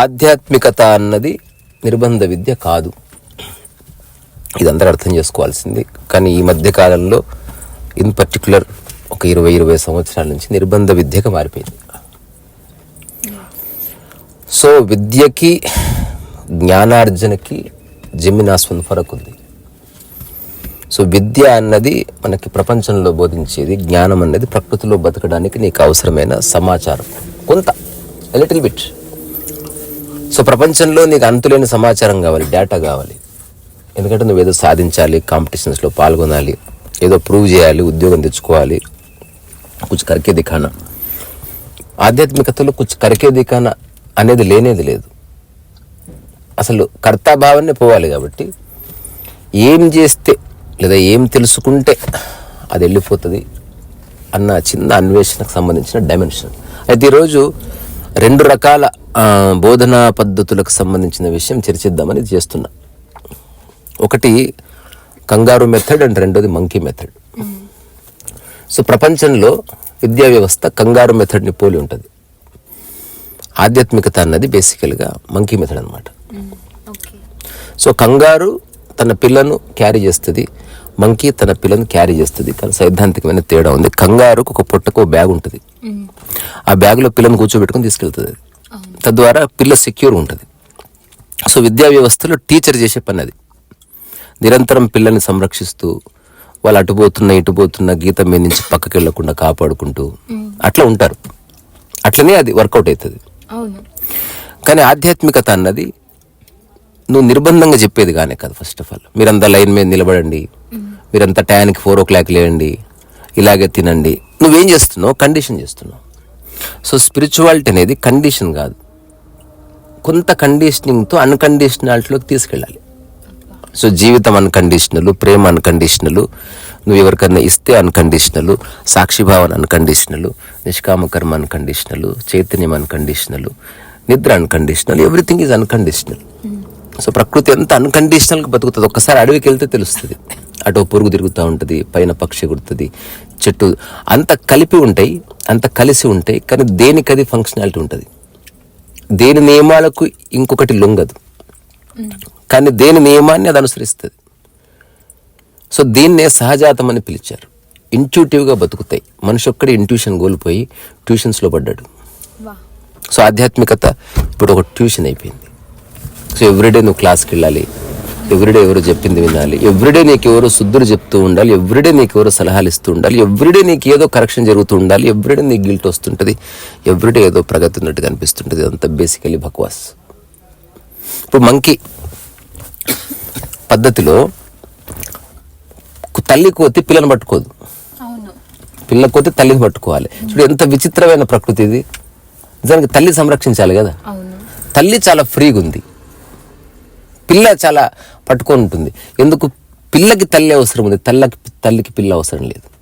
ఆధ్యాత్మికత అన్నది నిర్బంధ విద్య కాదు. ఇదంతా అర్థం చేసుకోవాల్సింది. కానీ ఈ మధ్య కాలంలో ఇన్ పర్టికులర్ ఒక ఇరవై ఇరవై సంవత్సరాల నుంచి నిర్బంధ విద్యగా మారిపోయింది. సో విద్యకి జ్ఞానార్జనకి జమినాస్వన్ ఫరక్ ఉంది సో విద్య అన్నది మనకి ప్రపంచంలో బోధించేది జ్ఞానం అన్నది ప్రకృతిలో బతకడానికి నీకు అవసరమైన సమాచారం. కొంత లిటిల్ బిట్ సో ప్రపంచంలో నీకు అంతులేని సమాచారం కావాలి డేటా కావాలి. ఎందుకంటే నువ్వు ఏదో సాధించాలి కాంపిటీషన్స్లో పాల్గొనాలి ఏదో ప్రూవ్ చేయాలి ఉద్యోగం తెచ్చుకోవాలి. కుछ కరికే దిఖానా. ఆధ్యాత్మికతలో కుछ కరికే దిఖానా అనేది లేనేది లేదు. అసలు కర్తాభావాన్ని పోవాలి కాబట్టి ఏం చేస్తే లేదా ఏం తెలుసుకుంటే అది వెళ్ళిపోతుంది అన్న చిన్న అన్వేషణకు సంబంధించిన డైమెన్షన్ అయితే ఈరోజు రెండు రకాల బోధనా పద్ధతులకు సంబంధించిన విషయం చర్చిద్దామని చేస్తున్నా. ఒకటి కంగారు మెథడ్ అండ్ రెండోది మంకీ మెథడ్. సో ప్రపంచంలో విద్యా వ్యవస్థ కంగారు మెథడ్ని పోలి ఉంటుంది. ఆధ్యాత్మికత అన్నది బేసికల్గా మంకీ మెథడ్ అనమాట సో కంగారు తన పిల్లను క్యారీ చేస్తుంది. మంకీ తన పిల్లను క్యారీ చేస్తుంది. కానీ సైద్ధాంతికమైన తేడా ఉంది. కంగారుకు ఒక పొట్టకు బ్యాగ్ ఉంటుంది. ఆ బ్యాగ్లో పిల్లను కూర్చోబెట్టుకుని తీసుకెళ్తుంది. తద్వారా పిల్ల సెక్యూర్ ఉంటుంది. సో విద్యా వ్యవస్థలో టీచర్ చేసే పని అది. నిరంతరం పిల్లల్ని సంరక్షిస్తూ వాళ్ళు అటుపోతున్న ఇటుపోతున్న గీతం మీద నుంచి పక్కకి వెళ్ళకుండా కాపాడుకుంటూ అట్లా ఉంటారు. అట్లనే అది వర్కౌట్ అవుతుంది. కానీ ఆధ్యాత్మికత అన్నది నువ్వు నిర్బంధంగా చెప్పేది కానీ కాదు ఫస్ట్ ఆఫ్ ఆల్ మీరంతా లైన్ మీద నిలబడండి. మీరంతా టయానికి ఫోర్ ఓ క్లాక్ లేండి ఇలాగే తినండి. నువ్వేం చేస్తున్నావు? కండిషన్ చేస్తున్నావు. సో స్పిరిచువాలిటీ అనేది కండిషన్ కాదు. కొంత కండిషనింగ్తో అన్కండిషనాలిటీలోకి తీసుకెళ్ళాలి. సో జీవితం అన్కండిషనల్ ప్రేమ అన్కండిషనల్ నువ్వు ఎవరికన్నా ఇస్తే అన్కండిషనల్ సాక్షిభావన అన్కండిషనల్ నిష్కామకర్మ అన్కండిషనల్ చైతన్యం అన్కండిషనల్ నిద్ర unconditional everything is unconditional. So ప్రకృతి ఎంత అన్కండిషనల్గా బతుకుతుంది. ఒక్కసారి అడవికి వెళ్తే తెలుస్తుంది. అటు పురుగు తిరుగుతూ ఉంటుంది పైన పక్షి ఎగురుతుంది చెట్టు అంత కలిపి ఉంటాయి అంత కలిసి ఉంటాయి కానీ దేనికది ఫంక్షనాలిటీ ఉంటుంది? దేని నియమాలకు ఇంకొకటి లొంగదు. కానీ దేని నియమాన్ని అది అనుసరిస్తుంది. సో దీన్నే సహజాతం అని పిలిచారు. ఇంట్యూటివ్గా బతుకుతాయి. మనిషి ఒక్కడే ఇంట్యూషన్ కోల్పోయి ట్యూషన్స్లో పడ్డాడు. సో ఆధ్యాత్మికత ఇప్పుడు ఒక ట్యూషన్ అయిపోయింది. సో ఎవ్రీడే నువ్వు క్లాస్కి వెళ్ళాలి. ఎవ్రీడే ఎవరు చెప్పింది వినాలి. ఎవ్రీడే నీకు ఎవరో శుద్ధులు చెప్తూ ఉండాలి. ఎవ్రీడే నీకు ఎవరో సలహాలు ఇస్తూ ఉండాలి. ఎవ్రీడే నీకు ఏదో కరెక్షన్ జరుగుతూ ఉండాలి. ఎవ్రీడే నీకు గిల్ట్ వస్తుంటుంది. ఎవ్రీడే ఏదో ప్రగతి ఉన్నట్టుగా అనిపిస్తుంటుంది అంతా బేసికలీ భక్వాస్ ఇప్పుడు మంకీ పద్ధతిలో తల్లి కోతి పిల్లని పట్టుకోదు. పిల్ల కోతి తల్లిని పట్టుకోవాలి. చూడు ఎంత విచిత్రమైన ప్రకృతి ఇది. నిజానికి తల్లి సంరక్షించాలి కదా. తల్లి చాలా ఫ్రీగా ఉంది పిల్ల చాలా పట్టుకొని ఉంటుంది ఎందుకు? పిల్లకి తల్లి అవసరం ఉంది. తల్లకి తల్లికి పిల్ల అవసరం లేదు.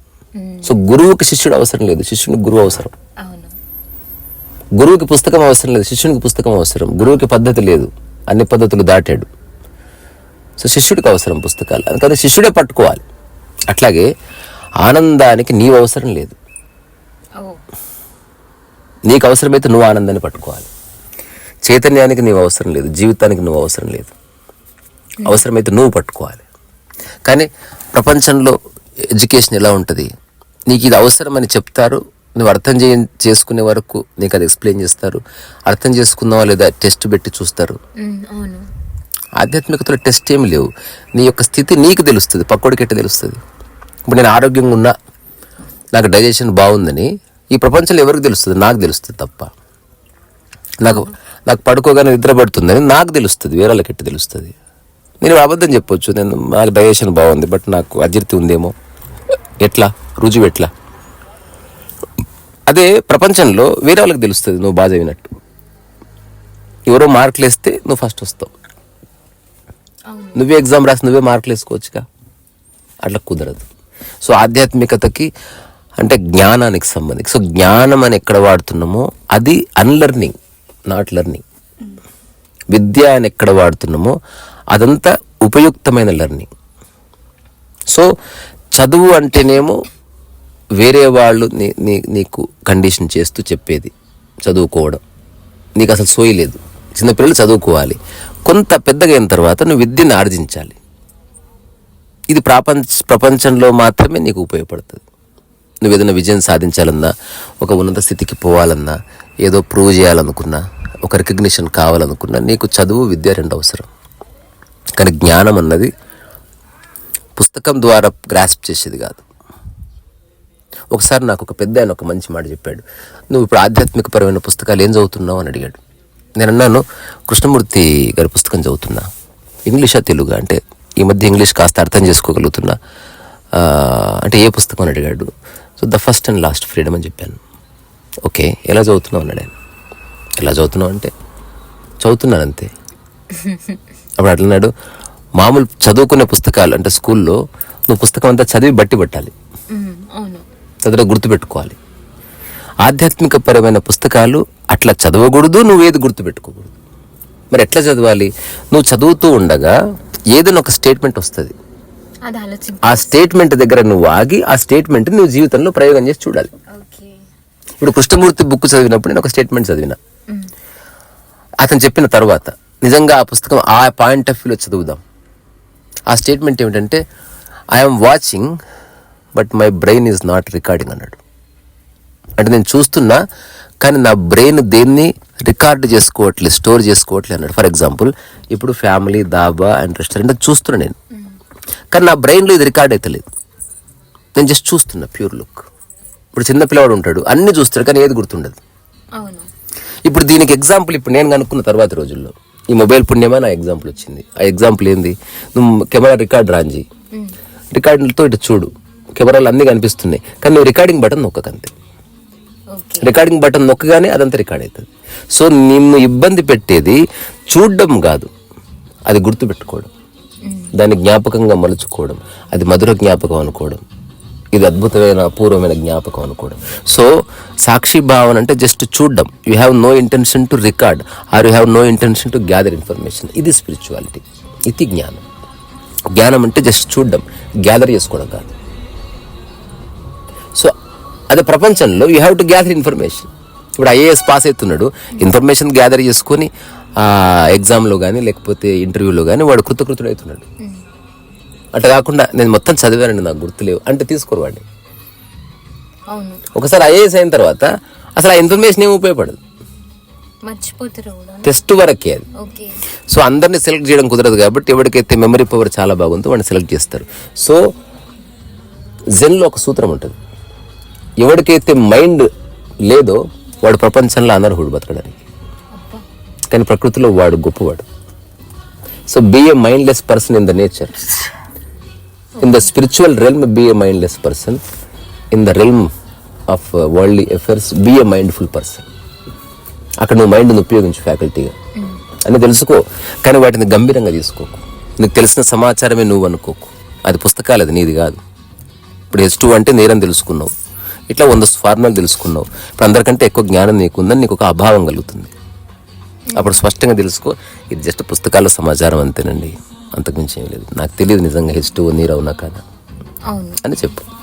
సో గురువుకి శిష్యుడు అవసరం లేదు. శిష్యునికి గురువు అవసరం. గురువుకి పుస్తకం అవసరం లేదు. శిష్యునికి పుస్తకం అవసరం. గురువుకి పద్ధతి లేదు. అన్ని పద్ధతులు దాటాడు. సో శిష్యుడికి అవసరం పుస్తకాలు. అందుకని శిష్యుడే పట్టుకోవాలి. అట్లాగే ఆనందానికి నీవు అవసరం లేదు. నీకు అవసరమైతే నువ్వు ఆనందాన్ని పట్టుకోవాలి. చైతన్యానికి నీవు అవసరం లేదు. జీవితానికి నువ్వు అవసరం లేదు. అవసరమైతే నువ్వు పట్టుకోవాలి. కానీ ప్రపంచంలో ఎడ్యుకేషన్ ఎలా ఉంటుంది? నీకు ఇది అవసరమని చెప్తారు నువ్వు అర్థం చేయ చేసుకునే వరకు నీకు అది ఎక్స్ప్లెయిన్ చేస్తారు. అర్థం చేసుకున్నావా లేదా టెస్ట్ పెట్టి చూస్తారు? ఆధ్యాత్మికతలో టెస్ట్ ఏమి లేవు. నీ యొక్క స్థితి నీకు తెలుస్తుంది పక్కోడికి ఎట్ట తెలుస్తుంది? ఇప్పుడు నేను ఆరోగ్యంగా ఉన్నా నాకు డైజెషన్ బాగుందని ఈ ప్రపంచంలో ఎవరికి తెలుస్తుంది? నాకు తెలుస్తుంది తప్ప. నాకు నాకు పడుకోగానే నిద్ర పడుతుందని నాకు తెలుస్తుంది వేరే వాళ్ళకి ఎట్ట తెలుస్తుంది? నేను అబద్ధం చెప్పొచ్చు. నేను నాకు డైజెషన్ బాగుంది బట్ నాకు అజీర్తి ఉందేమో. ఎట్లా? రుజువు ఎట్లా? అదే ప్రపంచంలో వేరే వాళ్ళకి తెలుస్తుంది నువ్వు బాగా చదివినట్టు. ఎవరో మార్కులు వేస్తే నువ్వు ఫస్ట్ వస్తావు. నువ్వే ఎగ్జామ్ రాసి నువ్వే మార్కులు వేసుకోవచ్చుగా? అట్లా కుదరదు. సో ఆధ్యాత్మికతకి అంటే జ్ఞానానికి సంబంధించి సో జ్ఞానం అని ఎక్కడ వాడుతున్నామో అది అన్లర్నింగ్ నాట్ లెర్నింగ్ విద్య అని ఎక్కడ వాడుతున్నామో అదంతా ఉపయుక్తమైన లెర్నింగ్. సో చదువు అంటేనేమో వేరే వాళ్ళు నీ నీ నీకు కండిషన్ చేస్తూ చెప్పేది చదువుకోవడం. నీకు అసలు సోయలేదు చిన్నపిల్లలు చదువుకోవాలి. కొంత పెద్దగా అయిన తర్వాత నువ్వు విద్యను ఆర్జించాలి. ఇది ప్రపంచ ప్రపంచంలో మాత్రమే నీకు ఉపయోగపడుతుంది. నువ్వు ఏదైనా విజయం సాధించాలన్నా ఒక ఉన్నత స్థితికి పోవాలన్నా ఏదో ప్రూవ్ చేయాలనుకున్నా ఒక రికగ్నిషన్ కావాలనుకున్నా నీకు చదువు విద్య రెండు అవసరం. కానీ జ్ఞానం అన్నది పుస్తకం ద్వారా గ్రాస్ప్ చేసేది కాదు. ఒకసారి నాకు ఒక పెద్ద ఆయన ఒక మంచి మాట చెప్పాడు. నువ్వు ఇప్పుడు ఆధ్యాత్మికపరమైన పుస్తకాలు ఏం చదువుతున్నావు? అని అడిగాడు. నేను అన్నాను కృష్ణమూర్తి గారి పుస్తకం చదువుతున్నా. ఇంగ్లీషా తెలుగు? అంటే ఈ మధ్య ఇంగ్లీష్ కాస్త అర్థం చేసుకోగలుగుతున్నా. అంటే ఏ పుస్తకం అని అడిగాడు. So the first and last freedom అని చెప్పాను. ఓకే ఎలా చదువుతున్నావు? అన్నాడు ఆయన. ఎలా చదువుతున్నావు? అంటే చదువుతున్నాను అంతే. అప్పుడు అట్లన్నాడు మామూలు చదువుకునే పుస్తకాలు అంటే స్కూల్లో నువ్వు పుస్తకం అంతా చదివి బట్టి పట్టాలి. తదిలో గుర్తుపెట్టుకోవాలి. ఆధ్యాత్మిక పరమైన పుస్తకాలు అట్లా చదవకూడదు నువ్వేది గుర్తుపెట్టుకోకూడదు. మరి ఎట్లా చదవాలి? నువ్వు చదువుతూ ఉండగా ఏదైనా ఒక స్టేట్మెంట్ వస్తుంది. ఆ స్టేట్మెంట్ దగ్గర నువ్వు ఆగి ఆ స్టేట్మెంట్ నువ్వు జీవితంలో ప్రయోగం చేసి చూడాలి. ఇప్పుడు కృష్ణమూర్తి బుక్ చదివినప్పుడు నేను ఒక స్టేట్మెంట్ చదివిన. అతను చెప్పిన తర్వాత నిజంగా ఆ పుస్తకం ఆ పాయింట్ ఆఫ్ వ్యూలో చదువుదాం. ఆ స్టేట్మెంట్ ఏమిటంటే I'm watching but my brain is not recording అన్నాడు. అంటే నేను చూస్తున్నా కానీ నా బ్రెయిన్ దేన్ని రికార్డ్ చేసుకోవట్లేదు స్టోర్ చేసుకోవట్లేదు అన్నాడు. ఫర్ ఎగ్జాంపుల్ ఇప్పుడు ఫ్యామిలీ దాబా అండ్ రెస్టారెంట్ అది చూస్తున్నా నేను. కానీ నా బ్రెయిన్లో ఇది రికార్డ్ అవుతలేదు నేను జస్ట్ చూస్తున్నా ప్యూర్ లుక్ ఇప్పుడు చిన్న పిల్లవాడు ఉంటాడు అన్ని చూస్తాడు కానీ ఏది గుర్తుండదు. ఇప్పుడు దీనికి ఎగ్జాంపుల్ ఇప్పుడు నేను కనుక్కున్న తర్వాత రోజుల్లో ఈ మొబైల్ పుణ్యమా? నా ఎగ్జాంపుల్ వచ్చింది. ఆ ఎగ్జాంపుల్ ఏంది? నువ్వు కెమెరా రికార్డ్ రాంజి రికార్డులతో ఇటు చూడు. కెమెరాలు అన్నీ కనిపిస్తున్నాయి. కానీ నువ్వు రికార్డింగ్ బటన్ నొక్కకంతే. రికార్డింగ్ బటన్ నొక్కగానే అదంతా రికార్డ్ అవుతుంది. సో నిన్ను ఇబ్బంది పెట్టేది చూడడం కాదు. అది గుర్తు పెట్టుకోవడం దాన్ని జ్ఞాపకంగా మలుచుకోవడం. అది మధుర జ్ఞాపకం అనుకోవడం. ఇది అద్భుతమైన అపూర్వమైన జ్ఞాపకం అనుకోవడం. సో సాక్షి భావన అంటే జస్ట్ చూడడం. You have no intention to record or you have no intention to gather information ఇది స్పిరిచువాలిటీ ఇది జ్ఞానం. జ్ఞానం అంటే జస్ట్ చూడడం. గ్యాదర్ చేసుకోవడం కాదు. సో అదే ప్రపంచంలో you have to gather information ఇప్పుడు ఐఏఎస్ పాస్ అవుతున్నాడు. ఇన్ఫర్మేషన్ గ్యాదర్ చేసుకొని ఎగ్జామ్లో కానీ లేకపోతే ఇంటర్వ్యూలో కానీ వాడు కృతకృతుడు అవుతున్నాడు hmm. అట్లా కాకుండా నేను మొత్తం చదివానండి నాకు గుర్తులేవు. అంటే తీసుకోరు వాడిని. ఒకసారి ఐఏఎస్ అయిన తర్వాత అసలు ఆ ఇన్ఫర్మేషన్ ఏమి ఉపయోగపడదు. టెస్ట్ వరకే అది. సో అందరినీ సెలెక్ట్ చేయడం కుదరదు కాబట్టి ఎవరికైతే మెమరీ పవర్ చాలా బాగుందో వాడిని సెలెక్ట్ చేస్తారు. సో జెన్లో ఒక సూత్రం ఉంటుంది. ఎవరికైతే మైండ్ లేదో వాడు ప్రపంచంలో అనర్హుడు బతకడానికి. కానీ ప్రకృతిలో వాడు గొప్పవాడు. So be a mindless person in the nature. In the spiritual realm be a mindless person in the realm of worldly affairs be a mindful person అక్కడ నువ్వు మైండ్ని ఉపయోగించు ఫ్యాకల్టీగా అని తెలుసుకో. కానీ వాటిని గంభీరంగా తీసుకోకు. నీకు తెలిసిన సమాచారమే నువ్వు అనుకోకు. అది పుస్తకాలు అది నీది కాదు. ఇప్పుడు హెచ్ టూ అంటే నేరం తెలుసుకున్నావు. ఇట్లా వంద ఫార్ములాలు తెలుసుకున్నావు. ఇప్పుడు అందరికంటే ఎక్కువ జ్ఞానం నీకుందని నీకు ఒక అభావం కలుగుతుంది. అప్పుడు స్పష్టంగా తెలుసుకో. ఇది జస్ట్ పుస్తకాల సమాచారం అంతేనండి. అంతకుమించి ఏం లేదు. నాకు తెలియదు నిజంగా హెచ్ టూ కాదా? అవును. అని చెప్పు.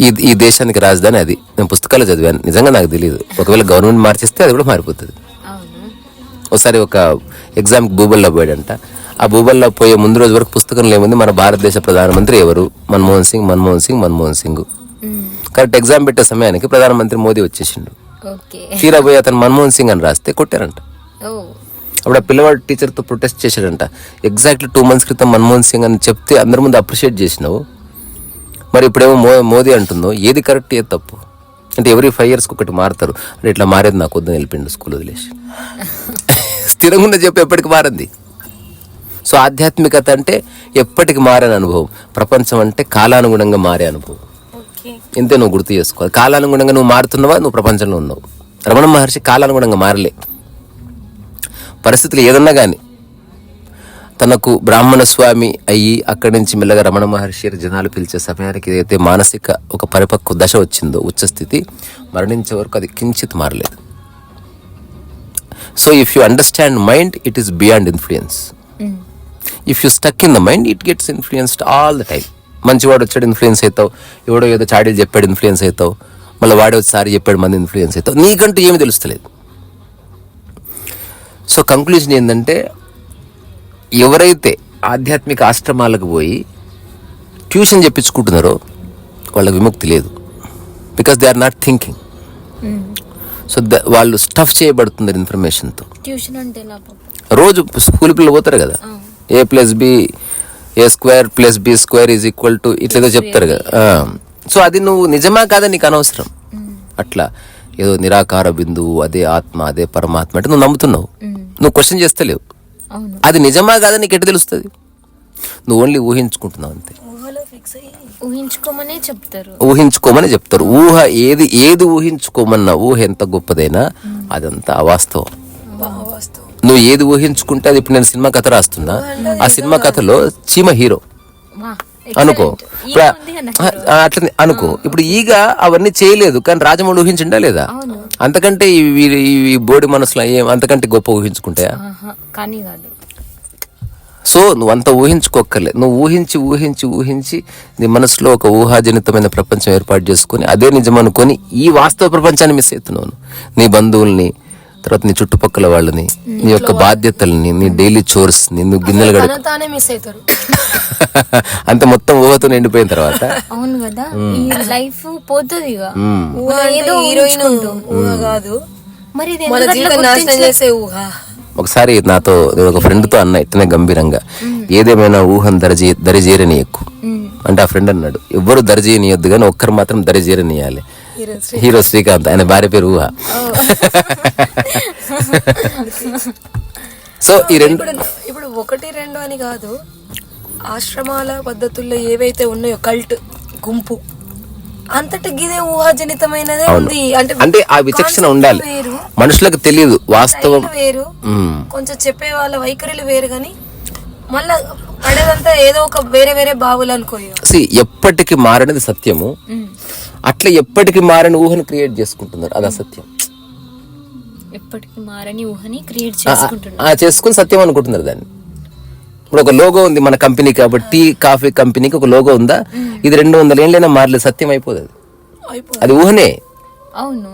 ఈ ఈ దేశానికి రాజధాని అది. నేను పుస్తకాలు చదివాను. నిజంగా నాకు తెలియదు ఒకవేళ గవర్నమెంట్ మార్చేస్తే అది కూడా మారిపోతుంది. ఒకసారి ఒక ఎగ్జామ్కి భూబల్లో పోయాడంట. ఆ భూబల్లో పోయే ముందు రోజు వరకు పుస్తకంలో ఏముంది? మన భారతదేశ ప్రధానమంత్రి ఎవరు? మన్మోహన్ సింగ్ మన్మోహన్ సింగ్ మన్మోహన్ సింగ్. కరెక్ట్ ఎగ్జామ్ పెట్టే సమయానికి ప్రధానమంత్రి మోదీ వచ్చేసిండు. తీరా పోయి అతను మన్మోహన్ సింగ్ అని రాస్తే కొట్టారంట. అప్పుడు ఆ పిల్లవాడు టీచర్తో ప్రొటెస్ట్ చేశాడంట. ఎగ్జాక్ట్లీ టూ మంత్స్ క్రితం మన్మోహన్ సింగ్ అని చెప్తే అందరి ముందు అప్రిషియేట్ చేసినావు. మరి ఇప్పుడేమో మో మోదీ అంటుందో ఏది కరెక్ట్ ఏది తప్పు? అంటే ఎవరీ ఫైవ్ ఇయర్స్కి ఒకటి మారుతారు. అంటే ఇట్లా మారేది నాకు వద్దని వెళ్ళిపోయిండు స్కూల్ వదిలేసి. స్థిరంగా ఉన్న చెప్పి ఎప్పటికి మారింది. సో ఆధ్యాత్మికత అంటే ఎప్పటికి మారని అనుభవం. ప్రపంచం అంటే కాలానుగుణంగా మారే అనుభవం. ఇంతే నువ్వు గుర్తు చేసుకోవాలి. కాలానుగుణంగా నువ్వు మారుతున్నావా? నువ్వు ప్రపంచంలో ఉన్నావు. రమణ మహర్షి కాలానుగుణంగా మారలే. పరిస్థితులు ఏదన్నా కానీ తనకు బ్రాహ్మణ స్వామి అయ్యి అక్కడి నుంచి మెల్లగా రమణ మహర్షి జనాలు పిలిచే సమయానికి ఏదైతే మానసిక ఒక పరిపక్వ దశ వచ్చిందో ఉచ్చస్థితి మరణించే వరకు అది కించిత్ మారలేదు. So if you understand mind it is beyond influence if you stuck in the mind it gets influenced all the time మంచివాడు వచ్చాడు ఇన్ఫ్లుయెన్స్ అవుతావు ఎవడో ఏదో చాడీలు చెప్పాడు ఇన్ఫ్లుయెన్స్ అవుతావు మళ్ళీ వాడే ఒకసారి చెప్పాడు మంది ఇన్ఫ్లుయెన్స్ అవుతావు నీకంటూ ఏమి తెలుస్తలేదు. సో కంక్లూజన్ ఏంటంటే ఎవరైతే ఆధ్యాత్మిక ఆశ్రమాలకు పోయి ట్యూషన్ చెప్పించుకుంటున్నారో వాళ్ళకి విముక్తి లేదు. Because they are not thinking so the వాళ్ళు స్టఫ్ చేయబడుతున్నారు ఇన్ఫర్మేషన్తో రోజు స్కూల్ పిల్లలు పోతారు కదా? A plus B A square plus B square is equal to ఇట్లేదో చెప్తారు కదా. సో అది నువ్వు నిజమా కాదా నీకు అనవసరం? అట్లా. ఏదో నిరాకార బిందువు అదే ఆత్మ అదే పరమాత్మ అంటే నువ్వు నమ్ముతున్నావు. నువ్వు క్వశ్చన్ చేస్తలేవు అవును. అది నిజమా కాదా నీకు ఎట్ట తెలుస్తుంది? నువ్వు ఓన్లీ ఊహించుకుంటున్నావు అంతే. ఊహించుకోమనే చెప్తారు. ఊహించుకోమని చెప్తారు. ఊహ ఏది ఏది ఊహించుకోమన్నా ఊహ ఎంత గొప్పదైనా అదంతా అవాస్తవం. నువ్వు ఏది ఊహించుకుంటే అది ఇప్పుడు నేను సినిమా కథ రాస్తున్నా. ఆ సినిమా కథలో చీమ హీరో. అనుకో. అట్లనే అనుకో. ఇప్పుడు ఈగ అవన్నీ చేయలేదు కానీ రాజమౌళి ఊహించిండా లేదా. అంతకంటే ఈ బోడి మనసులో ఏం అంతకంటే గొప్ప ఊహించుకుంటాయా కానీ కాదు. సో నువ్వు అంత ఊహించుకోక్కర్లే. నువ్వు ఊహించి ఊహించి ఊహించి నీ మనసులో ఒక ఊహాజనితమైన ప్రపంచం ఏర్పాటు చేసుకొని అదే నిజం అనుకొని ఈ వాస్తవ ప్రపంచాన్ని మిస్ అవుతున్నావు. నీ బంధువుల్ని తర్వాత నీ చుట్టుపక్కల వాళ్ళని నీ యొక్క బాధ్యతల్ని నీ డైలీ చోర్స్ని నువ్వు గిన్నెలు గడు తన తానే మిస్ అవుతారు అంత మొత్తం ఊహతో నిండిపోయిన తర్వాత? అవును కదా? ఈ లైఫ్ పోతుంది ఇక. ఊహ ఏదో హీరోయిన్. ఊహ కాదు మరి ఇది మన ఎందుకు అట్లా జీవితం నాశనం గుర్తించలే- చేసే ఊహ. ఒకసారి నాతో నేను ఒక ఫ్రెండ్తో అన్న ఇట్లనే గంభీరంగా. ఏదేమైనా ఊహం దరిజే దరిజేరని ఎక్కువ మ్మ్. అంటే ఆ ఫ్రెండ్ అన్నాడు ఎవ్వరు దరిజేయనియొద్దు కానీ ఒక్కరు మాత్రం దరిజేరనియాలి హీరో శ్రీకాంత్. ఆయన భార్య పేరు ఊహ. సో ఈ రెండు ఇప్పుడు ఒకటి రెండు అని కాదు. ఆశ్రమాల పద్ధతుల్లో ఏవైతే ఉన్నాయో కల్ట్ గుంపు అంతటి గిదే ఊహాజనితమైనదే ఉంది. అంటే అంటే ఆ విచక్షణ ఉండాలి. మనుషులకు తెలియదు వాస్తవం. వేరు. కొంచెం చెప్పే వాళ్ళ వైఖరులు వేరు కానీ మళ్ళా పడేదంతా ఏదో ఒక వేరే వేరే బావులు See, ఎప్పటికి మారనిది సత్యము. అట్లా ఎప్పటికి మారని ఊహను క్రియేట్ చేసుకుంటున్నారు అది అసత్యం. ఎప్పటికీ మారని ఊహని క్రియేట్ ఆ, చేసుకుంటున్నా ఆ, చేసుకుని సత్యం అనుకుంటున్నారు దాన్ని. ఇప్పుడు ఒక లోగో ఉంది మన కంపెనీ కాబట్టి టీ కాఫీ కంపెనీకి ఒక లోగో ఉందా? ఇది రెండు వందల ఏళ్ళైనా మారలేదు సత్యం అయిపోదు అది. అది ఊహనే. అవును.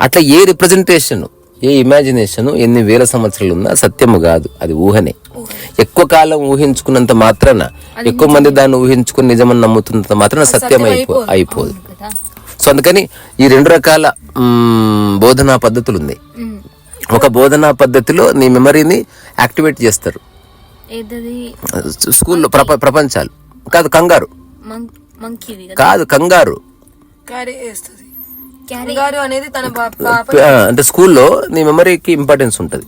అట్లా ఏ రిప్రజెంటేషన్ ఏ ఇమాజినేషన్ ఎన్ని వేల సంవత్సరాలు ఉన్నా సత్యము కాదు అది ఊహనే. ఎక్కువ కాలం ఊహించుకున్నంత మాత్రాన ఎక్కువ మంది దాన్ని ఊహించుకుని నిజమని నమ్ముతున్నంత మాత్రాన సత్యం అయిపో అయిపోదు. సో అందుకని ఈ రెండు రకాల బోధనా పద్ధతులు ఉన్నాయి మ్మ్. ఒక బోధనా పద్ధతిలో నీ మెమరీని యాక్టివేట్ చేస్తారు. ఏదది? స్కూల్లో ప్రప ప్రపంచాలు. కాదు కంగారు. కదా? కాదు కంగారు. అంటే స్కూల్లో నీ మెమరీకి ఇంపార్టెన్స్ ఉంటది.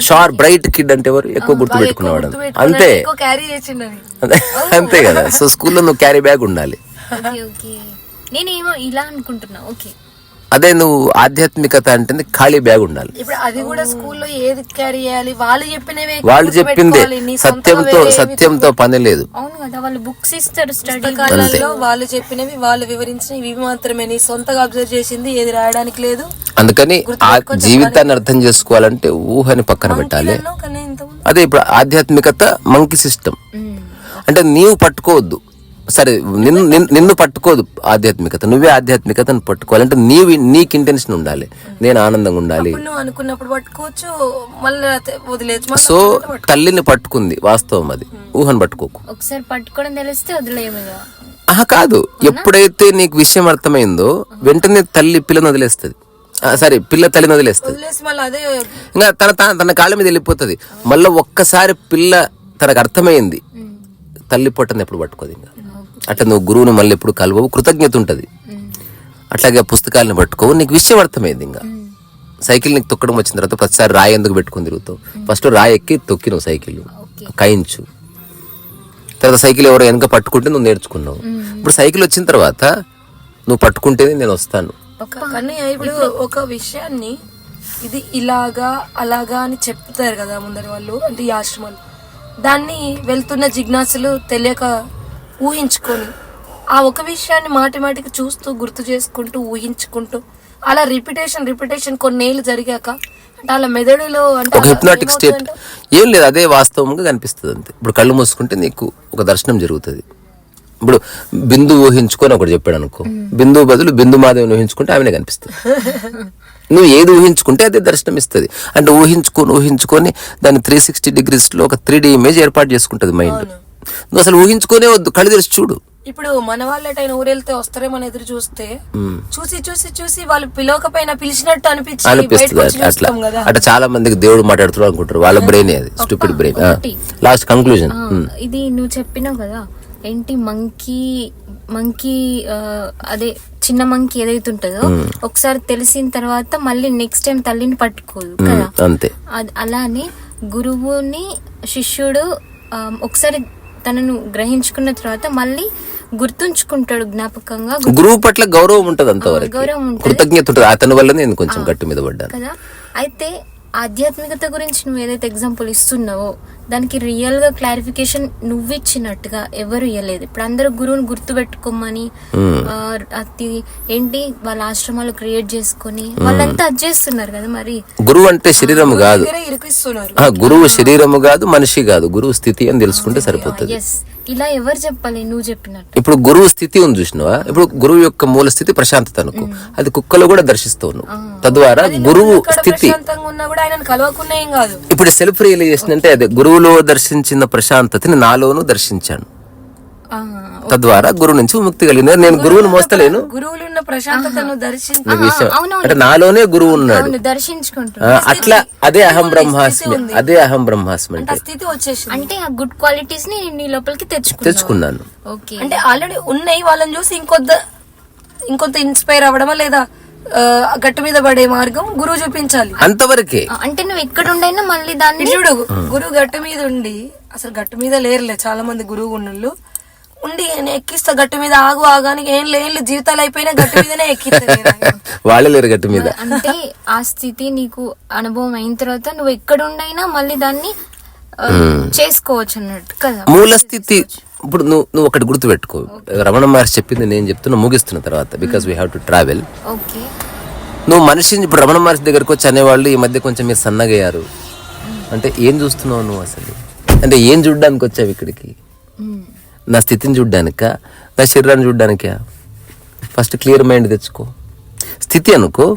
షార్ప్ బ్రైట్ కిడ్ అంటే ఎవరు? ఎక్కువ గుర్తు పెట్టుకునేవాడు. అంతే. అంతే- కదా. సో స్కూల్లో నువ్వు క్యారీ బ్యాగ్ ఉండాలి. Okay okay. నేనేమో ఇలా అనుకుంటున్నా ఓకే. అదే నువ్వు ఆధ్యాత్మికత అంటే ఖాళీ బ్యాగ్ ఉండాలి. ఇప్పుడు అది కూడా స్కూల్లో ఏది క్యారీ చేయాలి? వాళ్ళు చెప్పినవే వాళ్ళు చెప్పిందే సత్యంతో సత్యంతో పని లేదు. అవును కదా వాళ్ళు బుక్స్ ఇస్తారు స్టడీ పుస్తకాలలో వాళ్ళు చెప్పినవి వాళ్ళు వివరించినవి ఇవి మాత్రమే. నీ సొంతగా అబ్జర్వ్ చేసింది ఏది రాయడానికి లేదు. అందుకని ఆ జీవితాన్ని అర్థం చేసుకోవాలంటే ఊహని పక్కన పెట్టాలి. అదే ఇప్పుడు ఆధ్యాత్మికత మంకి సిస్టమ్ అంటే నీవు పట్టుకోవద్దు. సరే నిన్ను నిన్ను- పట్టుకోదు ఆధ్యాత్మికత. నువ్వే ఆధ్యాత్మికతను పట్టుకోవాలంటే నీవి నీకు ఇంటెన్షన్ ఉండాలి. నేను ఆనందంగా ఉండాలి. అనుకున్నప్పుడు పట్టుకోవచ్చు మళ్ళీ సో తల్లిని పట్టుకుంది వాస్తవం అది. ఊహను పట్టుకోకు. ఒకసారి పట్టుకోవడం తెలిస్తే ఆహా కాదు. ఎప్పుడైతే నీకు విషయం అర్థమైందో వెంటనే తల్లి పిల్లని వదిలేస్తుంది. సరే పిల్ల తల్లిని వదిలేస్తుంది. వదిలేసి మళ్ళీ అదే ఇంకా తన తన తన కాళ్ళ మీద వెళ్ళిపోతుంది. మళ్ళీ ఒక్కసారి పిల్ల తనకు అర్థమైంది. తల్లి పొట్టని ఎప్పుడు పట్టుకోదు ఇంకా. అట్లా నువ్వు గురువుని మళ్ళీ ఎప్పుడు కలవవు కృతజ్ఞత ఉంటుంది. అట్లాగే పుస్తకాలను పట్టుకోవు నీకు విషయం అర్థమైంది ఇంకా. సైకిల్ నీకు తొక్కడం వచ్చిన తర్వాత ప్రతిసారి రాయి ఎందుకు పెట్టుకుని తిరుగుతావు? ఫస్ట్ రాయి ఎక్కి తొక్కి నువ్వు సైకిల్ కాయించు. తర్వాత సైకిల్ ఎవరో వెనక పట్టుకుంటే నువ్వు నేర్చుకున్నావు. ఇప్పుడు సైకిల్ వచ్చిన తర్వాత నువ్వు పట్టుకుంటేనే నేను వస్తాను. కానీ ఇప్పుడు ఒక విషయాన్ని ఇది ఇలాగా అలాగా అని చెప్తారు కదా ముందరి వాళ్ళు అంటే ఈ ఆశ్రమాలు. దాన్ని వెళ్తున్న జిజ్ఞాసులు తెలియక ఊహించుకొని ఆ ఒక విషయాన్ని మాటి మాటికి చూస్తూ గుర్తు చేసుకుంటూ ఊహించుకుంటూ అలా రిపిటేషన్ రిపిటేషన్ కొన్నేళ్ళు జరిగాక అంటే అలా మెదడులో అంటే ఒక హిప్నాటిక్ స్టేట్ ఏం లేదు అదే వాస్తవంగా కనిపిస్తుంది అంతే. ఇప్పుడు కళ్ళు మూసుకుంటే నీకు ఒక దర్శనం జరుగుతుంది. ఇప్పుడు బిందు ఊహించుకొని ఒకటి చెప్పాడు అనుకో బిందు బదులు బిందు మాధవిని ఊహించుకుంటే ఆమెనే కనిపిస్తుంది. నువ్వు ఏది ఊహించుకుంటే అదే దర్శనం ఇస్తుంది. అంటే ఊహించుకొని ఊహించుకొని దాన్ని త్రీ సిక్స్టీ డిగ్రీస్లో ఒక త్రీ డి ఇమేజ్ ఏర్పాటు చేసుకుంటుంది మైండ్ నువ్వు అసలు ఊహించుకోనే వద్దు. కళ్ళు తెరిచి చూడు. ఇప్పుడు మన వాళ్ళటైన ఊరెళ్తే వస్తారేమని ఎదురు చూస్తే చూసి చూసి చూసి వాళ్ళు పిలవకపోయినా పిలిచినట్టు అనిపించి అట్లా. అట్లా చాలా మందికి దేవుడు మాట్లాడుతున్నాడు అనుకుంటారు. వాళ్ళ బ్రెయిన్ అది. Stupid brain. Last conclusion. ఇది నువ్వు చెప్పినావు కదా ఏంటి మంకీ మంకీ అదే చిన్న మంకీ ఏదైతే ఉంటుందో ఒకసారి తెలిసిన తర్వాత మళ్ళీ నెక్స్ట్ టైం తల్లిని పట్టుకోదు కదా. అంతే. అలానే గురువుని శిష్యుడు ఒకసారి తనను గ్రహించుకున్న తర్వాత మళ్ళీ గుర్తుంచుకుంటాడు జ్ఞాపకంగా. గురువు పట్ల గౌరవం ఉంటది అంతవరకు. గౌరవం. కృతజ్ఞత ఉంటది అతని వల్ల నేను కొంచెం గట్టి మీద పడ్డాను. కదా? అయితే ఆధ్యాత్మికత గురించి నువ్వు ఏదైతే ఎగ్జాంపుల్ ఇస్తున్నావో దానికి రియల్గా క్లారిఫికేషన్ నువ్వు ఇచ్చినట్టుగా ఎవరు ఇవ్వలేదు ఇప్పుడు అందరూ గురువుని గుర్తు పెట్టుకోమని ఆ, అది ఏంటి వాళ్ళ ఆశ్రమాలు క్రియేట్ చేసుకొని వాళ్ళంతా అది చేస్తున్నారు కదా మరి. గురువు అంటే శరీరం కాదు. గురువు శరీరము కాదు మనిషి కాదు. గురువు స్థితి అని తెలుసుకుంటే సరిపోతుంది. ఇలా ఎవరు చెప్పాలి? నువ్వు చెప్పినట్టు. ఇప్పుడు గురువు స్థితి ఉంది చూసినావా? ఇప్పుడు గురువు యొక్క మూల స్థితి ప్రశాంతత అనుకో. అది కుక్కలో కూడా దర్శిస్తావు నువ్వు. తద్వారా గురువు స్థితి. ప్రశాంతంగా ఉన్నా కూడా ఆయన కలవకుండా ఏం కాదు. ఇప్పుడు సెల్ఫ్ రియలైజేషన్ అంటే అదే గురువులో దర్శించిన ప్రశాంతతని నాలోనూ దర్శించాను. ఆ, తద్వారా గురువు నుంచి విముక్తి కలిగింది. నేను గురువుని మోస్తలేను. గురువులు ఉన్న ప్రశాంతతను. అంటే నాలోనే గురువు ఉన్నాడు. అట్లా అదే అహం బ్రహ్మాస్మి అదే అహం బ్రహ్మాస్మి అంటే స్థితి వచ్చేసింది. అంటే ఆ గుడ్ క్వాలిటీస్ని నీ లోపలికి తెచ్చుకున్నా తెచ్చుకున్నాను. ఓకే. అంటే ఆల్రెడీ ఉన్నాయి వాళ్ళని చూసి ఇంకొంత ఇంకొంత ఇన్స్పైర్ అవ్వడమా లేదా? గట్టు మీద పడే మార్గం గురువు చూపించాలి. అంతవరకే? అంటే నువ్వు ఎక్కడ ఉండైనా మళ్ళీ దాన్ని చూడు గురువు గట్టు మీద ఉండి అసలు గట్టు మీద లేరులే చాలా మంది గురువు ఉన్నోళ్ళు ఉండి నేను ఎక్కిస్తా గట్టు మీద ఆగు ఆగానికి ఏం లేని జీవితాలు అయిపోయినా గట్టు మీదనే ఎక్కిస్తారు వాళ్ళే లేరు గట్టి మీద. అంటే ఆ స్థితి నీకు అనుభవం అయిన తర్వాత నువ్వు ఎక్కడ ఉండైనా మళ్ళీ దాన్ని చేసుకోవచ్చు అన్నట్టు కదా? మూల స్థితి ఇప్పుడు నువ్వు నువ్వు ఒకటి గుర్తుపెట్టుకో. రమణ మహర్షి చెప్పింది నేను చెప్తున్నా ముగిస్తున్న తర్వాత because we have to travel నువ్వు మనిషిని ఇప్పుడు రమణ మహర్షి దగ్గరకు వచ్చి అనేవాళ్ళు ఈ మధ్య కొంచెం మీరు సన్నగయ్యారు. అంటే ఏం చూస్తున్నావు నువ్వు అసలు? అంటే ఏం చూడ్డానికి వచ్చావు ఇక్కడికి? ఉమ్. నా స్థితిని చూడ్డానికా? నా శరీరాన్ని చూడ్డానికా? ఫస్ట్ క్లియర్ మైండ్ తెచ్చుకో. స్థితి అనుకో.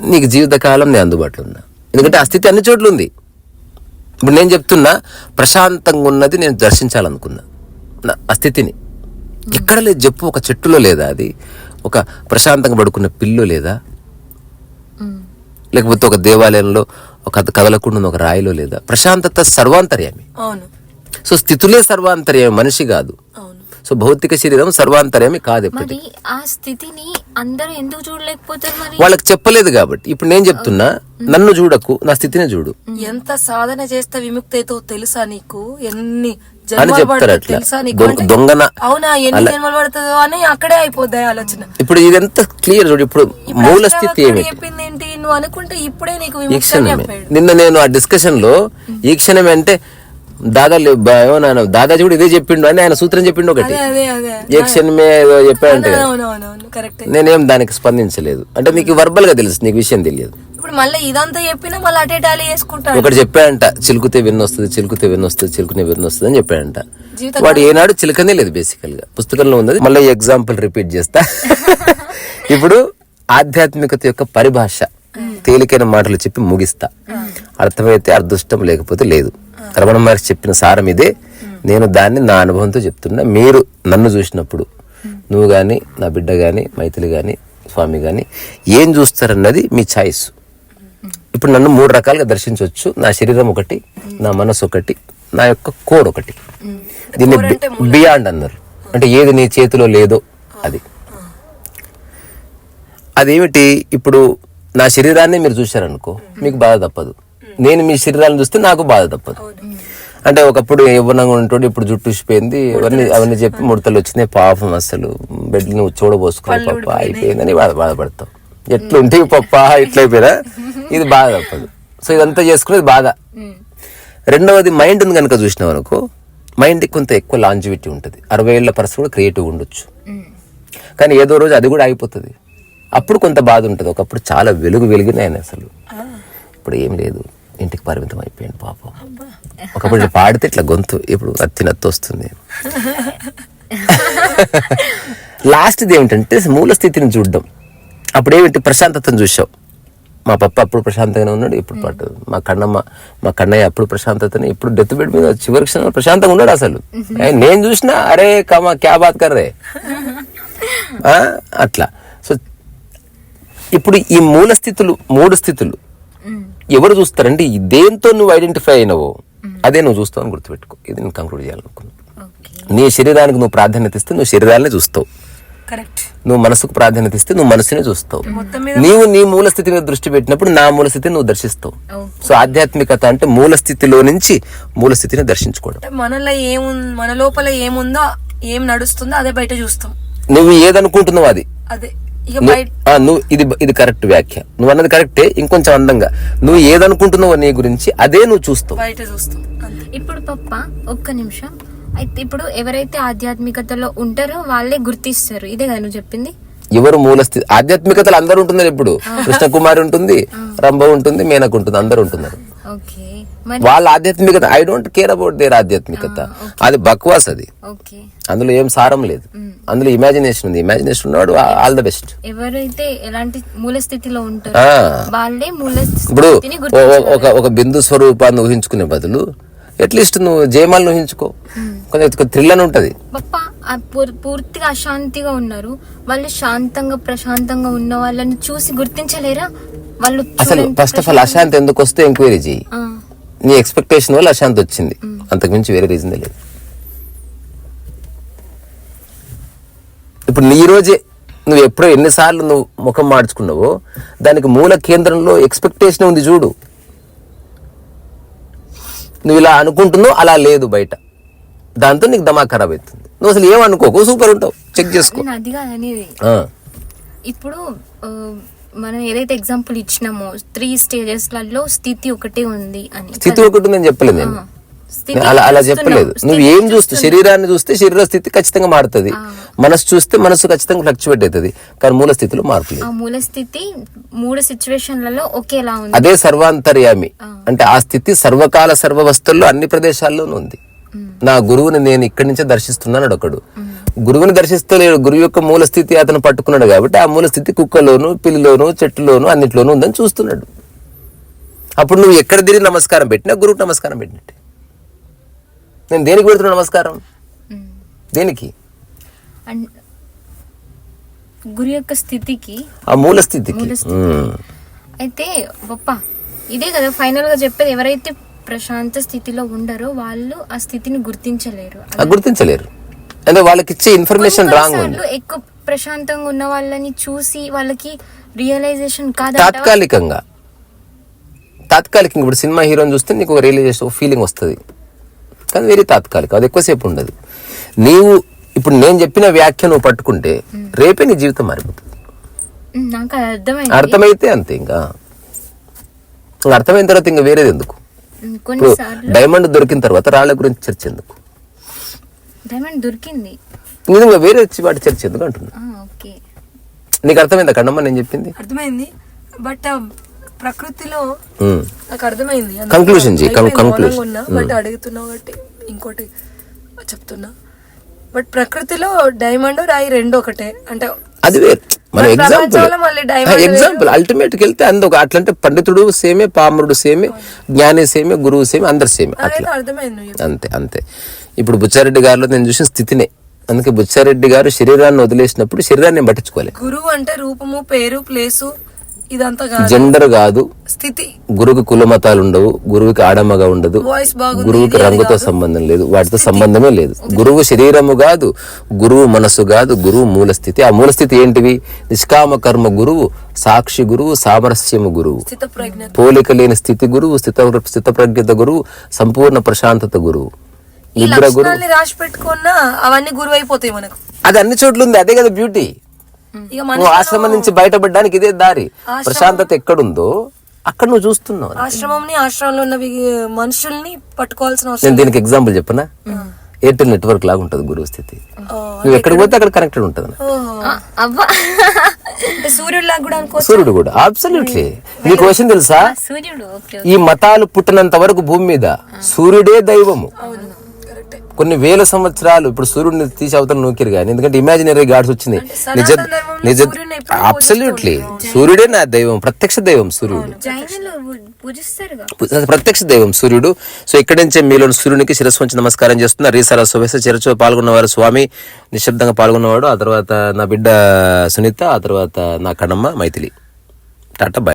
నీకు జీవితకాలం నేను అందుబాటులో ఉన్నా ఎందుకంటే ఆ స్థితి అన్ని చోట్ల ఉంది. ఇప్పుడు నేను చెప్తున్నా ప్రశాంతంగా ఉన్నది నేను దర్శించాలనుకున్నా. నా- ఆ స్థితిని. ఎక్కడ లేదు చెప్పు ఒక చెట్టులో లేదా అది? ఒక ప్రశాంతంగా పడుకున్న పిల్లు లేదా. లేకపోతే ఒక దేవాలయంలో ఒక కదలకుండా ఒక రాయిలో లేదా? ప్రశాంతత సర్వాంతర్యామి. అవును. సో స్థితులే సర్వాంతర్యామి మనిషి కాదు. సో భౌతిక శరీరం సర్వాంతర్యామి కాదు ఎప్పటి మరి ఆ స్థితిని అందరూ ఎందుకు చూడలేకపోతారు మరి? వాళ్ళకి చెప్పలేదు కాబట్టి. ఇప్పుడు నేను చెప్తున్నా నన్ను చూడకు నా స్థితిని చూడు. ఎంత సాధన చేస్తే విముక్తి అవుతావు తెలుసా నీకు? ఎన్ని అని జన్మలు చెప్తారు అట్లా. దొంగన అవునా? ఎన్ని జన్మలు పడుతుందో అని అక్కడే అయిపోద్ది ఆలోచన. ఇప్పుడు ఇదంతా క్లియర్ చూడు. ఇప్పుడు మూల స్థితి ఏమిటి? చెప్పింది ఏంటి నువ్వు అనుకుంటే ఇప్పుడే నీకు ఈ క్షణమే. చెప్పాడు. నిన్న నేను ఆ డిస్కషన్లో ఈ క్షణమే అంటే దాదా ఏమన్నా దాదాజీ కూడా ఇదే చెప్పిండు అని ఆయన సూత్రం చెప్పిండు ఒకటి. ఏ క్షణమే ఏదో చెప్పాడంటే నేనేం దానికి స్పందించలేదు. అంటే నీకు వర్బల్గా తెలుసు నీకు విషయం తెలియదు. ఇప్పుడు మళ్ళీ ఇదంతా చెప్పినా మళ్ళీ అటే టాలీ చేసుకుంటాడు. ఒకటి చెప్పాడంట చిలుకుతే వెన్ను వస్తుంది చిలుకుతే వెన్ను వస్తుంది చిలుకునే వెన్ను వస్తుంది అని చెప్పాడంట. వాడు ఏనాడు చిలకనే లేదు బేసికల్గా. పుస్తకంలో ఉన్నది మళ్ళీ ఎగ్జాంపుల్ రిపీట్ చేస్తా. ఇప్పుడు ఆధ్యాత్మికత యొక్క పరిభాష తేలికైన మాటలు చెప్పి ముగిస్తా. అర్థమైతే అదృష్టం లేకపోతే లేదు. రమణ మహర్షి చెప్పిన సారం ఇదే. నేను దాన్ని నా అనుభవంతో చెప్తున్నా. మీరు నన్ను చూసినప్పుడు నువ్వు గాని నా బిడ్డ గాని మైథిలి గాని స్వామి గాని ఏం చూస్తారన్నది మీ ఛాయిస్. ఇప్పుడు నన్ను మూడు రకాలుగా దర్శించవచ్చు. నా శరీరం ఒకటి నా మనసు ఒకటి నా యొక్క కోడ్ ఒకటి. దీన్ని బియాండ్ అన్నారు. అంటే ఏది నీ చేతిలో లేదో అది. అదేమిటి? ఇప్పుడు నా శరీరాన్ని మీరు చూశారనుకో మీకు బాధ తప్పదు. నేను మీ శరీరాన్ని చూస్తే నాకు బాధ తప్పదు. అంటే ఒకప్పుడు యవ్వనంగా ఉంటుండే ఇప్పుడు జుట్టు ఊసిపోయింది అవన్నీ అవన్నీ చెప్పి ముడతలు వచ్చినాయి. పాపం అసలు బెడ్ నువ్వు చూడబోసుకుని పప్ప అయిపోయిందని బాధ బాధపడతావు. ఎట్లుంటే పప్ప ఇట్లయిపోయినా ఇది బాధ తప్పదు. సో ఇదంతా చేసుకునేది బాధ. రెండవది మైండ్ ఉంది కనుక చూసినావు అనుకో మైండ్కి కొంత ఎక్కువ లాంజివిటీ ఉంటుంది. అరవై ఏళ్ళ పరిస్థితి కూడా క్రియేటివ్ ఉండొచ్చు. కానీ ఏదో రోజు అది కూడా అయిపోతుంది. అప్పుడు కొంత బాధ ఉంటుంది. ఒకప్పుడు చాలా వెలుగు వెలిగిన ఆయన అసలు ఇప్పుడు ఏం లేదు. ఇంటికి పరిమితం అయిపోయాను పాపం. ఒకప్పుడు ఇట్లా పాడితే ఇట్లా గొంతు ఇప్పుడు అత్తి నత్తి వస్తుంది. లాస్ట్ది ఏమిటంటే మూల స్థితిని చూడడం. అప్పుడు ఏమిటి? ప్రశాంతతను చూసావు మా పప్ప అప్పుడు ప్రశాంతంగానే ఉన్నాడు ఇప్పుడు పాటు మా కన్నమ్మ మా కన్నయ్య అప్పుడు ప్రశాంతతని ఇప్పుడు డెత్ బెడ్ మీద చివరి క్షణంలో ప్రశాంతంగా ఉన్నాడు అసలు. నేను చూసినా అరే కమా క్యా బాత్ కర్రే? అట్లా. సో ఇప్పుడు ఈ మూల స్థితులు మూడు స్థితులు ఎవరు చూస్తారంటే ఈ దేంతో నువ్వు ఐడెంటిఫై అయినవో అదే నువ్వు చూస్తావు అని గుర్తుపెట్టుకో. ఇది నేను కంక్లూడ్ చేయాలనుకున్నాను ఓకే. నీ శరీరానికి నువ్వు ప్రాధాన్యత ఇస్తే నువ్వు శరీరాలనే చూస్తావు. కరెక్ట్. నువ్వు మనసుకు ప్రాధాన్యత ఇస్తే నువ్వు మనసునే చూస్తావు. నీవు నీ మూల స్థితి మీద దృష్టి పెట్టినప్పుడు నా మూల స్థితిని నువ్వు దర్శిస్తావు. సో ఆధ్యాత్మికత అంటే మూల స్థితిలో నుంచి మూల స్థితిని దర్శించుకోవడం. మనలో ఏముంది మన లోపల ఏముందో ఏం నడుస్తుందో అదే బయట చూస్తాం. నువ్వు ఏదనుకుంటున్నావు అది. అదే. నువ్వు- ఇది ఇది కరెక్ట్ వ్యాఖ్య. నువ్వు అన్నది కరెక్టే ఇంకొంచెం అందంగా. నువ్వు ఏదనుకుంటున్నావో నీ గురించి అదే నువ్వు చూస్తావు. బయట చూస్తాం అంతే. ఇప్పుడు పప్ప ఒక్క నిమిషం. అయితే ఇప్పుడు ఎవరైతే ఆధ్యాత్మికతలో ఉంటారో వాళ్ళే గుర్తిస్తారు. ఇదే కదా నువ్వు చెప్పింది? ఎవరు మూల స్థితి ఆధ్యాత్మికతలు అందరూ ఉంటున్నారు ఇప్పుడు. కృష్ణకుమారి ఉంటుంది రంభ ఉంటుంది మేనకు ఉంటుంది అందరూ ఉంటున్నారు. ఓకే. వాళ్ళ ఆధ్యాత్మికత I don't care about their ఆధ్యాత్మికత. అది బక్వాస్ అది. ఓకే. అందులో ఏం సారం లేదు. అందులో ఇమాజినేషన్ ఉంది. ఇమాజినేషన్ ఉన్నవాడు ఆల్ ద బెస్ట్ ఎవరైతే ఎలాంటి మూల స్థితిలో ఉంటారో ఇప్పుడు ఒక ఒక బిందు స్వరూపాన్ని ఊహించుకునే బదులు అట్లీస్ట్ నువ్వు జయమాలను ఊహించుకో. కొంచెం థ్రిల్ అని ఉంటది. పూర్తిగా అశాంతిగా ఉన్నారు. వాళ్ళు శాంతంగా ప్రశాంతంగా ఉన్న వాళ్ళని చూసి గుర్తించలేరా? వాళ్ళు అసలు ఫస్ట్ ఆఫ్ ఆల్ అశాంతి ఎందుకు వస్తే ఎంక్వైరీ చెయ్యి ఆ, నీ ఎక్స్పెక్టేషన్ వల్ల అశాంతి వచ్చింది. అంతకుమించి వేరే రీజన్ లేదు. ఇప్పుడు నీ రోజే నువ్వు ఎప్పుడో ఎన్నిసార్లు నువ్వు ముఖం మార్చుకున్నావో దానికి మూల కేంద్రంలో ఎక్స్పెక్టేషన్ ఉంది చూడు. నువ్వు ఇలా అనుకుంటున్నావు అలా లేదు బయట. దాంతో నీకు దమా ఖరాబ్ అవుతుంది. నువ్వు అసలు ఏమనుకోకు సూపర్ ఉంటావు. చెక్ చేసుకో. ఇప్పుడు మనం ఏదైతే ఎగ్జాంపుల్ ఇచ్చినామో త్రీ స్టేజెస్లలో స్థితి ఒకటే ఉంది అని. స్థితి ఒకటి ఉందని చెప్పలేదు నేను. అలా అలా. చెప్పలేదు. నువ్వు ఏం చూస్తూ. శరీరాన్ని చూస్తే శరీర స్థితి ఖచ్చితంగా మారుతుంది. మనసు చూస్తే మనసు ఖచ్చితంగా ఫ్లక్చువేట్ అవుతుంది కానీ మూల స్థితిలో మార్పు లేదు. ఆ మూల స్థితి మూడు సిచ్యువేషన్లలో ఒకేలా ఉంది. అదే సర్వాంతర్యామి. అంటే ఆ స్థితి సర్వకాల సర్వవస్తుల్లో అన్ని ప్రదేశాల్లోనూ ఉంది. నా గురువుని నేను ఇక్కడి నుంచే దర్శిస్తున్నాడు ఒకడు. గురువుని దర్శిస్తలేడు గురువు యొక్క మూల స్థితి అతను పట్టుకున్నాడు కాబట్టి ఆ మూల స్థితి కుక్కలోను పిల్లిలోను చెట్టులోను అన్నిట్లోనూ ఉందని చూస్తున్నాడు. అప్పుడు నువ్వు ఎక్కడ తిరిగి నమస్కారం పెట్టినా గురువుకి నమస్కారం పెట్టినట్టే. నేను దేనికి పెడుతున్నా నమస్కారం. దేనికి? గురు యొక్క స్థితికి. ఆ మూల స్థితికి. అయితే గొప్ప ఇదే కదా ఫైనల్గా చెప్పేది ఎవరైతే ప్రశాంత స్థితిలో ఉండరో వాళ్ళు ఆ స్థితిని గుర్తించలేరు. గుర్తించలేరు. అంటే వాళ్ళకి ఇచ్చే ఇన్ఫర్మేషన్ రాంగ్ ఉంది. ఎక్కువ ప్రశాంతంగా ఉన్న వాళ్ళని చూసి వాళ్ళకి రియలైజేషన్ కాదు తాత్కాలికంగా. తాత్కాలికంగా ఇప్పుడు సినిమా హీరోని చూస్తే నీకు ఒక రియలైజేషన్ ఫీలింగ్ వస్తుంది. కానీ వెరీ తాత్కాలికం అది ఎక్కువసేపు ఉండదు. నీవు ఇప్పుడు నేను చెప్పిన వ్యాఖ్య నువ్వు పట్టుకుంటే రేపే నీ జీవితం మారిపోతుంది. నాకు అది అర్థమైంది. అర్థమైతే అంతే ఇంకా. అర్థమైన తర్వాత ఇంకా వేరేది ఎందుకు? ఇప్పుడు డైమండ్ దొరికిన తర్వాత రాళ్ళ గురించి చర్చ ఎందుకు? డైమండ్ దొరికింది. నేను ఇంకా వేరే వాటి చర్చ ఎందుకు అంటున్నా? ఆ, ఓకే. నీకు అర్థమైందా కన్నమ్మ నేను చెప్పింది? అర్థమైంది. బట్ ప్రకృతిలో. నాకు అర్థమైంది. conclusion. ఉన్నా బట్ అడుగుతున్నావు కాబట్టి ఇంకోటి చెప్తున్నా. బట్ ప్రకృతిలో డైమండ్ రాయి రెండు ఒకటే. అంటే అది వేరు. మన ఎగ్జాంపుల్ ఎగ్జాంపుల్ అల్టిమేట్కి వెళ్తే అందుకు అట్లంటే పండితుడు సేమే పామరుడు సేమే జ్ఞాని సేమే గురువు సేమే అందరు సేమే. అట్లా. అంతే అంతే. ఇప్పుడు బుచ్చారెడ్డి గారిలో నేను చూసిన స్థితినే. అందుకే బుచ్చారెడ్డి గారు శరీరాన్ని వదిలేసినప్పుడు శరీరాన్ని నేను పట్టించుకోలే గురువు అంటే రూపము పేరు ప్లేసు ఇదంతా కాదు. జెండర్ కాదు. స్థితి. గురువుకి కులమతాలు ఉండవు గురువుకి ఆడమగా ఉండదు గురువుకి రంగుతో సంబంధం లేదు వాటితో సంబంధమే లేదు. గురువు శరీరము కాదు గురువు మనసు కాదు గురువు మూల స్థితి. ఆ మూల స్థితి ఏంటివి? నిష్కామ కర్మ గురువు సాక్షి గురువు సామరస్యము గురువు. పోలిక లేని స్థితి గురువు స్థిత స్థితప్రజ్ఞత గురువు సంపూర్ణ ప్రశాంతత గురువు. నిద్ర గురువు. రాసి పెట్టుకున్నా అవన్నీ గురువు అయిపోతాయి మనకు. అది అన్ని చోట్ల ఉంది అదే కదా బ్యూటీ నువ్వు ఆశ్రమం నుంచి బయటపడడానికి ఇదే దారి. ప్రశాంతత ఎక్కడుందో అక్కడ నువ్వు చూస్తున్నావు ఆశ్రమంని ఆశ్రమంలో ఉన్న మనుషుల్ని పట్టుకోవాల్సిన అవసరం నేను దీనికి ఎగ్జాంపుల్ చెప్పనా? ఎయిర్టెల్ నెట్వర్క్ లాగా ఉంటుంది గురువు స్థితి. నువ్వు ఎక్కడికి పోతే అక్కడ కనెక్టెడ్ ఉంటుంది సూర్యుడు కూడా అబ్సల్యూట్లీ నీకు క్వశ్చన్ తెలుసా? ఈ మతాలు పుట్టినంత వరకు భూమి మీద సూర్యుడే దైవము. కొన్ని వేల సంవత్సరాలు ఇప్పుడు సూర్యుడిని తీసి అవతల నూకిరు కానీ ఎందుకంటే ఇమాజినరీ గాడ్స్ వచ్చింది. నిజ నిజ అబ్సల్యూట్లీ సూర్యుడే నా దైవం ప్రత్యక్ష దైవం సూర్యుడు. ప్రత్యక్ష దైవం సూర్యుడు. సో ఇక్కడి నుంచే మీలో సూర్యునికి శిరస్సు వంచి నమస్కారం చేస్తున్నారు రీసాల శుభేశ చర్చలో పాల్గొన్నవారు స్వామి. నిశ్శబ్దంగా పాల్గొన్నవాడు. ఆ తర్వాత నా బిడ్డ సునీత ఆ తర్వాత నా కడమ్మ మైథిలి. టాటా బాయ్.